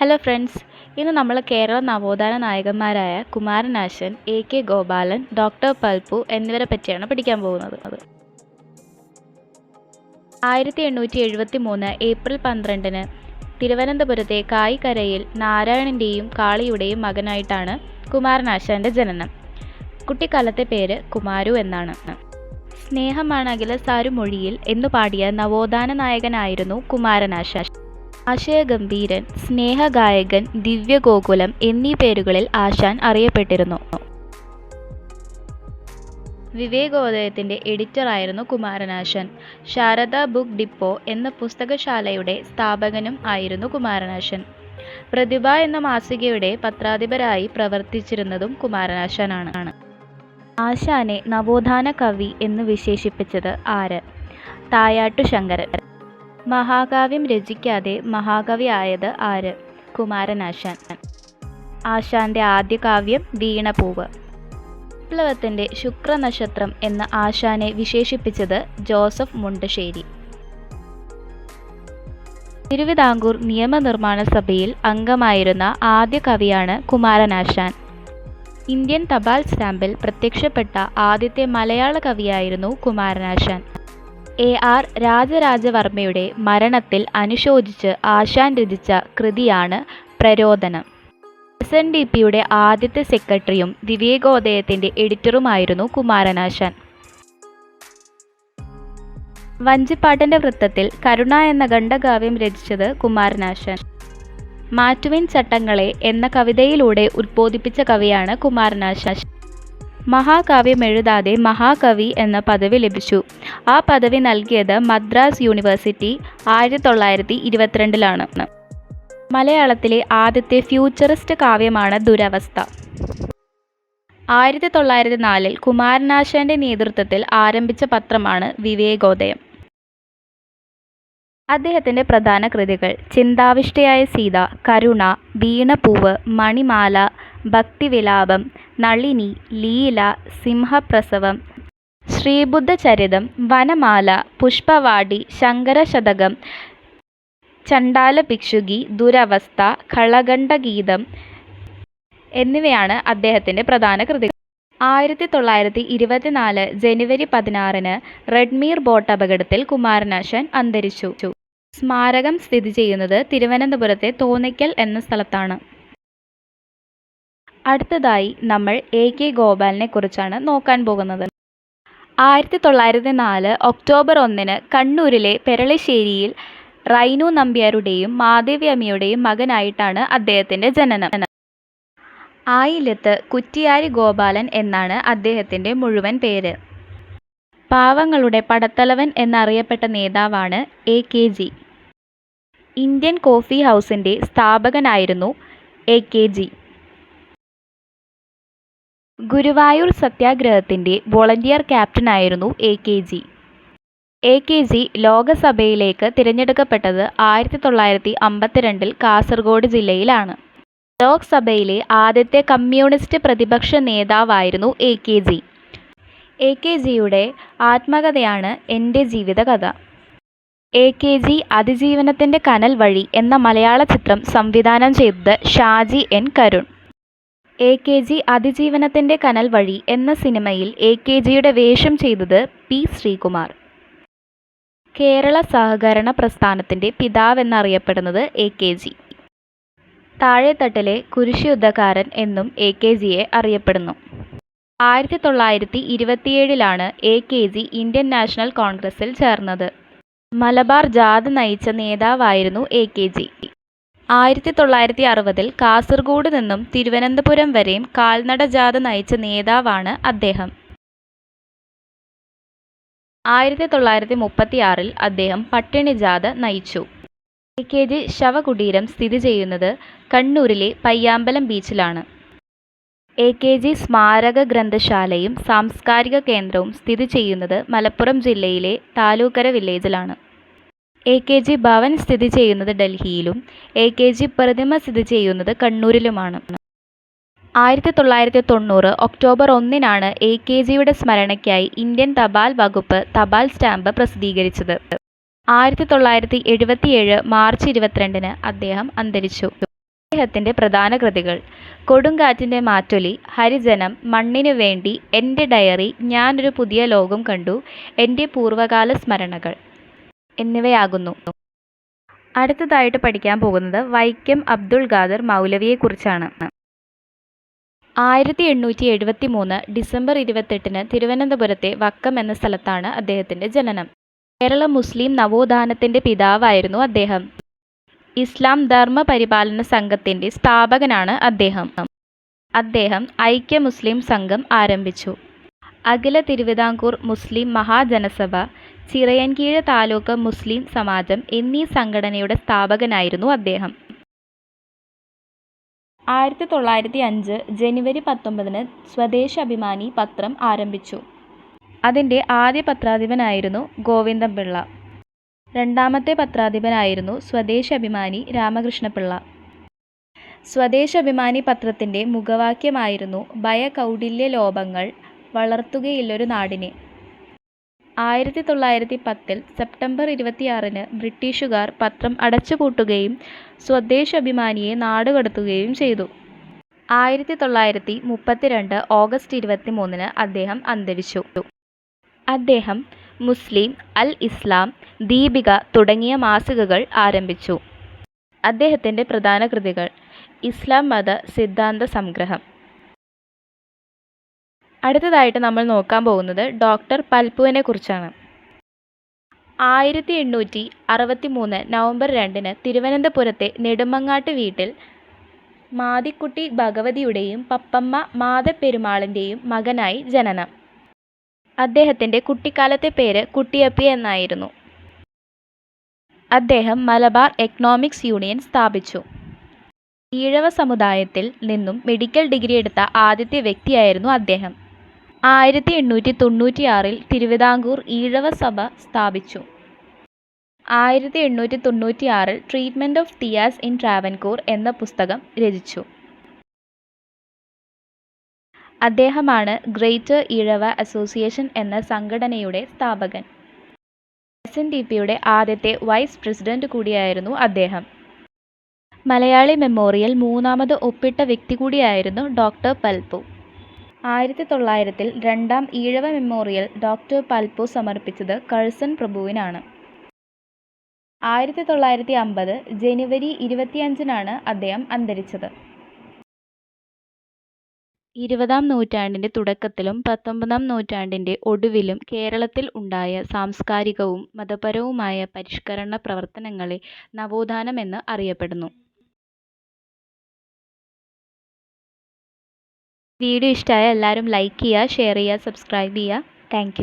Hello friends ഇന്ന് നമ്മൾ കേരള നവോത്ഥാന നായകന്മാരായ Kumaranasan A K Gopalan doctor Palpu എന്നിവരെ പറ്റിയാണ് പഠിക്കാൻ പോകുന്നത്. ആയിരത്തി എണ്ണൂറ്റി എഴുപത്തി മൂന്ന് ഏപ്രിൽ പന്ത്രണ്ടിന് തിരുവനന്തപുരത്തെ കായിക്കരയിൽ നാരായണന്റെയും കാളിയുടെയും മകനായിട്ടാണ് കുമാരനാശാന്റെ ജനനം. കുട്ടിക്കാലത്തെ പേര് കുമാരു എന്നാണ്. സ്നേഹമാണ് അഖിലസാരു മൊഴിയിൽ എന്നു പാടിയ നവോത്ഥാന നായകനായിരുന്നു കുമാരനാശാൻ ആശയഗംഭീരൻ സ്നേഹഗായകൻ ദിവ്യഗോകുലം എന്നീ പേരുകളിൽ ആശാൻ അറിയപ്പെട്ടിരുന്നു. വിവേകോദയത്തിന്റെ എഡിറ്ററായിരുന്നു കുമാരനാശൻ. ശാരദ ബുക്ക് ഡിപ്പോ എന്ന പുസ്തകശാലയുടെ സ്ഥാപകനും ആയിരുന്നു കുമാരനാശൻ. പ്രതിഭ എന്ന മാസികയുടെ പത്രാധിപരായി പ്രവർത്തിച്ചിരുന്നതും കുമാരനാശാനാണ്. ആശാനെ നവോത്ഥാന കവി എന്ന് വിശേഷിപ്പിച്ചത് ആര്? തായാട്ടു ശങ്കരൻ മഹാകാവ്യം രചിക്കാതെ മഹാകവി ആയത് ആര്? കുമാരനാശാൻ ആശാന്റെ ആദ്യ കാവ്യം വീണപൂവ്. വിപ്ലവത്തിന്റെ ശുക്രനക്ഷത്രം എന്ന ആശാനെ വിശേഷിപ്പിച്ചത് ജോസഫ് മുണ്ടശ്ശേരി. തിരുവിതാംകൂർ നിയമനിർമ്മാണ സഭയിൽ അംഗമായിരുന്ന ആദ്യ കവിയാണ് കുമാരനാശാൻ ഇന്ത്യൻ തപാൽ സ്റ്റാമ്പിൽ പ്രത്യക്ഷപ്പെട്ട ആദ്യത്തെ മലയാള കവിയായിരുന്നു കുമാരനാശാൻ എ ആർ രാജരാജവർമ്മയുടെ മരണത്തിൽ അനുശോചിച്ച് ആശാൻ രചിച്ച കൃതിയാണ് പ്രരോദനം എസ് എൻ ഡി പിയുടെ ആദ്യത്തെ സെക്രട്ടറിയും ദിവ്യഗോദയത്തിന്റെ എഡിറ്ററുമായിരുന്നു കുമാരനാശാൻ. വഞ്ചിപ്പാട്ടിന്റെ വൃത്തത്തിൽ കരുണ എന്ന ഖണ്ഡകാവ്യം രചിച്ചത് കുമാരനാശാൻ. മാറ്റുവിൻ ചട്ടങ്ങളെ എന്ന കവിതയിലൂടെ ഉത്ബോധിപ്പിച്ച കവിയാണ് കുമാരനാശാൻ. മഹാകാവ്യം എഴുതാതെ മഹാകവി എന്ന പദവി ലഭിച്ചു. ആ പദവി നൽകിയത് മദ്രാസ് യൂണിവേഴ്സിറ്റി ആയിരത്തി തൊള്ളായിരത്തി ഇരുപത്തിരണ്ടിലാണ് മലയാളത്തിലെ ആദ്യത്തെ ഫ്യൂച്ചറിസ്റ്റ് കാവ്യമാണ് ദുരവസ്ഥ. ആയിരത്തി തൊള്ളായിരത്തി നാലിൽ കുമാരനാശാന്റെ നേതൃത്വത്തിൽ ആരംഭിച്ച പത്രമാണ് വിവേകോദയം. അദ്ദേഹത്തിന്റെ പ്രധാന കൃതികൾ ചിന്താവിഷ്ടയായ സീത കരുണ വീണപൂവ് മണിമാല ഭക്തിവിലാപം നളിനി ലീല സിംഹപ്രസവം ശ്രീബുദ്ധചരിതം വനമാല പുഷ്പവാടി ശങ്കരശതകം ചണ്ടാല ഭിക്ഷുകി ദുരവസ്ഥ കളകണ്ഠഗീതം എന്നിവയാണ് അദ്ദേഹത്തിന്റെ പ്രധാന കൃതികൾ. ആയിരത്തി തൊള്ളായിരത്തി ഇരുപത്തിനാല് ജനുവരി പതിനാറിന് റെഡ്മീർ ബോട്ട് അപകടത്തിൽ കുമാരനാശാൻ അന്തരിച്ചു. സ്മാരകം സ്ഥിതി ചെയ്യുന്നത് തിരുവനന്തപുരത്തെ തോന്നിക്കൽ എന്ന സ്ഥലത്താണ്. അടുത്തതായി നമ്മൾ എ കെ ഗോപാലിനെ കുറിച്ചാണ് നോക്കാൻ പോകുന്നത്. ആയിരത്തി തൊള്ളായിരത്തി നാല് ഒക്ടോബർ ഒന്നിന് കണ്ണൂരിലെ പെരളിശ്ശേരിയിൽ റൈനു നമ്പ്യാരുടെയും മാധവി അമ്മയുടെയും മകനായിട്ടാണ് അദ്ദേഹത്തിന്റെ ജനനം. ആയില്യത്ത് കുറ്റിയാരി ഗോപാലൻ എന്നാണ് അദ്ദേഹത്തിന്റെ മുഴുവൻ പേര്. പാവങ്ങളുടെ പടത്തലവൻ എന്നറിയപ്പെട്ട നേതാവാണ് A K G. Indian coffee ഹൗസിന്റെ സ്ഥാപകനായിരുന്നു എ കെ ജി. ഗുരുവായൂർ സത്യാഗ്രഹത്തിന്റെ volunteer ക്യാപ്റ്റനായിരുന്നു A K G. A K G ലോകസഭയിലേക്ക് തിരഞ്ഞെടുക്കപ്പെട്ടത് ആയിരത്തി തൊള്ളായിരത്തി അമ്പത്തിരണ്ടിൽ കാസർഗോഡ് ജില്ലയിലാണ്. ലോക്സഭയിലെ ആദ്യത്തെ കമ്മ്യൂണിസ്റ്റ് പ്രതിപക്ഷ നേതാവായിരുന്നു A K G. A K ജിയുടെ ആത്മകഥയാണ് എന്റെ ജീവിതകഥ. എ കെ ജി അതിജീവനത്തിന്റെ കനൽ വഴി എന്ന മലയാള ചിത്രം സംവിധാനം ചെയ്തത് Shaji N Karun. A K G അതിജീവനത്തിന്റെ കനൽ വഴി എന്ന സിനിമയിൽ എ കെ ജിയുടെ വേഷം ചെയ്തത് പി ശ്രീകുമാർ. കേരള സഹകരണ പ്രസ്ഥാനത്തിന്റെ പിതാവെന്നറിയപ്പെടുന്നത് എ കെ ജി. താഴെത്തട്ടിലെ കുരിശുയുദ്ധക്കാരൻ എന്നും എ കെ ജിയെ അറിയപ്പെടുന്നു. ആയിരത്തി തൊള്ളായിരത്തി ഇരുപത്തിയേഴിലാണ് A K G Indian national കോൺഗ്രസിൽ ചേർന്നത്. മലബാർ ജാഥ നയിച്ച നേതാവായിരുന്നു എ കെ ജി. ആയിരത്തി തൊള്ളായിരത്തി അറുപതിൽ കാസർഗോഡ് നിന്നും തിരുവനന്തപുരം വരെയും കാൽനട ജാഥ നയിച്ച നേതാവാണ് അദ്ദേഹം. ആയിരത്തി തൊള്ളായിരത്തി മുപ്പത്തിയാറിൽ അദ്ദേഹം പട്ടിണി ജാഥ നയിച്ചു. എ കെ ജി ശവകുടീരം സ്ഥിതി ചെയ്യുന്നത് കണ്ണൂരിലെ പയ്യാമ്പലം ബീച്ചിലാണ്. എ കെ ജി സ്മാരക ഗ്രന്ഥശാലയും സാംസ്കാരിക കേന്ദ്രവും സ്ഥിതി ചെയ്യുന്നത് മലപ്പുറം ജില്ലയിലെ താലൂക്കര വില്ലേജിലാണ്. എ കെ ജി ഭവൻ സ്ഥിതി ചെയ്യുന്നത് ഡൽഹിയിലും എ കെ ജി പ്രതിമ സ്ഥിതി ചെയ്യുന്നത് കണ്ണൂരിലുമാണ്. ആയിരത്തി തൊള്ളായിരത്തി തൊണ്ണൂറ് ഒക്ടോബർ ഒന്നിനാണ് എ കെ ജിയുടെ സ്മരണയ്ക്കായി ഇന്ത്യൻ തപാൽ വകുപ്പ് തപാൽ സ്റ്റാമ്പ് പ്രസിദ്ധീകരിച്ചത്. ആയിരത്തി തൊള്ളായിരത്തി എഴുപത്തിയേഴ് മാർച്ച് ഇരുപത്തിരണ്ടിന് അദ്ദേഹം അന്തരിച്ചു. അദ്ദേഹത്തിന്റെ പ്രധാന കൃതികൾ കൊടുങ്കാറ്റിന്റെ മാറ്റൊലി ഹരിജനം മണ്ണിനു വേണ്ടി എന്റെ ഡയറി ഞാനൊരു പുതിയ ലോകം കണ്ടു എന്റെ പൂർവകാല സ്മരണകൾ എന്നിവയാകുന്നു. അടുത്തതായിട്ട് പഠിക്കാൻ പോകുന്നത് വൈക്കം അബ്ദുൾ ഖാദർ മൗലവിയെക്കുറിച്ചാണ്. ആയിരത്തി എണ്ണൂറ്റി എഴുപത്തി മൂന്ന് ഡിസംബർ ഇരുപത്തെട്ടിന് തിരുവനന്തപുരത്തെ വക്കം എന്ന സ്ഥലത്താണ് അദ്ദേഹത്തിന്റെ ജനനം. കേരള മുസ്ലിം നവോത്ഥാനത്തിന്റെ പിതാവായിരുന്നു അദ്ദേഹം. ഇസ്ലാം ധർമ്മ പരിപാലന സംഘത്തിന്റെ സ്ഥാപകനാണ് അദ്ദേഹം. അദ്ദേഹം ഐക്യ മുസ്ലിം സംഘം ആരംഭിച്ചു. അഖില തിരുവിതാംകൂർ മുസ്ലിം മഹാജനസഭ ചിറയൻകീഴ് താലൂക്ക് മുസ്ലിം സമാജം എന്നീ സംഘടനയുടെ സ്ഥാപകനായിരുന്നു അദ്ദേഹം. ആയിരത്തി തൊള്ളായിരത്തി അഞ്ച് ജനുവരി പത്തൊമ്പതിന് സ്വദേശാഭിമാനി പത്രം ആരംഭിച്ചു. അതിന്റെ ആദ്യ പത്രാധിപനായിരുന്നു ഗോവിന്ദപിള്ള രണ്ടാമത്തെ പത്രാധിപനായിരുന്നു സ്വദേശാഭിമാനി രാമകൃഷ്ണപിള്ള. സ്വദേശാഭിമാനി പത്രത്തിന്റെ മുഖവാക്യമായിരുന്നു ഭയകൗടില്യ ലോപങ്ങൾ വളർത്തുകയില്ലൊരു നാടിനെ ആയിരത്തി തൊള്ളായിരത്തി പത്തിൽ സെപ്റ്റംബർ ഇരുപത്തിയാറിന് ബ്രിട്ടീഷുകാർ പത്രം അടച്ചുപൂട്ടുകയും സ്വദേശാഭിമാനിയെ നാടുകടത്തുകയും ചെയ്തു. ആയിരത്തി തൊള്ളായിരത്തി മുപ്പത്തിരണ്ട് ഓഗസ്റ്റ് ഇരുപത്തി മൂന്നിന് അദ്ദേഹം അന്തരിച്ചു. അദ്ദേഹം മുസ്ലിം അൽ ഇസ്ലാം ദീപിക തുടങ്ങിയ മാസികകൾ ആരംഭിച്ചു. അദ്ദേഹത്തിന്റെ പ്രധാന കൃതികൾ ഇസ്ലാം മത സിദ്ധാന്ത സംഗ്രഹം. അടുത്തതായിട്ട് നമ്മൾ നോക്കാൻ പോകുന്നത് ഡോക്ടർ പൽപ്പുവിനെ കുറിച്ചാണ്. ആയിരത്തി എണ്ണൂറ്റി അറുപത്തി മൂന്ന് നവംബർ രണ്ടിന് തിരുവനന്തപുരത്തെ നെടുമങ്ങാട്ട് വീട്ടിൽ മാതിക്കുട്ടി ഭഗവതിയുടെയും പപ്പമ്മ മാതപ്പെരുമാളിന്റെയും മകനായി ജനനം. അദ്ദേഹത്തിന്റെ കുട്ടിക്കാലത്തെ പേര് കുട്ടിയപ്പി എന്നായിരുന്നു. അദ്ദേഹം മലബാർ എക്കണോമിക്സ് യൂണിയൻ സ്ഥാപിച്ചു. ഈഴവ സമുദായത്തിൽ നിന്നും മെഡിക്കൽ ഡിഗ്രി എടുത്ത ആദ്യത്തെ വ്യക്തിയായിരുന്നു അദ്ദേഹം. ആയിരത്തി എണ്ണൂറ്റി തൊണ്ണൂറ്റിയാറിൽ തിരുവിതാംകൂർ ഈഴവ സഭ സ്ഥാപിച്ചു. ആയിരത്തി എണ്ണൂറ്റി തൊണ്ണൂറ്റിയാറിൽ treatment of Thiyas in Travancore എന്ന പുസ്തകം രചിച്ചു. അദ്ദേഹമാണ് ഗ്രേറ്റർ ഈഴവ അസോസിയേഷൻ എന്ന സംഘടനയുടെ സ്ഥാപകൻ. എസ് എൻ ഡി പിയുടെ ആദ്യത്തെ വൈസ് പ്രസിഡന്റ് കൂടിയായിരുന്നു അദ്ദേഹം. മലയാളി മെമ്മോറിയൽ മൂന്നാമത് ഒപ്പിട്ട വ്യക്തി കൂടിയായിരുന്നു ഡോക്ടർ പൽപ്പു. ആയിരത്തി തൊള്ളായിരത്തിൽ രണ്ടാം ഈഴവ മെമ്മോറിയൽ ഡോക്ടർ പൽപ്പു സമർപ്പിച്ചത് കഴ്സൺ പ്രഭുവിനാണ്. ആയിരത്തി തൊള്ളായിരത്തി അമ്പത് ജനുവരി ഇരുപത്തിയഞ്ചിനാണ് അദ്ദേഹം അന്തരിച്ചത്. ഇരുപതാം നൂറ്റാണ്ടിന്റെ തുടക്കത്തിലും പത്തൊമ്പതാം നൂറ്റാണ്ടിന്റെ ഒടുവിലും കേരളത്തിൽ ഉണ്ടായ സാംസ്കാരികവും മതപരവുമായ പരിഷ്കരണ പ്രവർത്തനങ്ങളെ നവോത്ഥാനമെന്ന് അറിയപ്പെടുന്നു. വീഡിയോ ഇഷ്ടമായ എല്ലാവരും ലൈക്ക് ചെയ്യുക ഷെയർ ചെയ്യുക സബ്സ്ക്രൈബ് ചെയ്യുക. താങ്ക്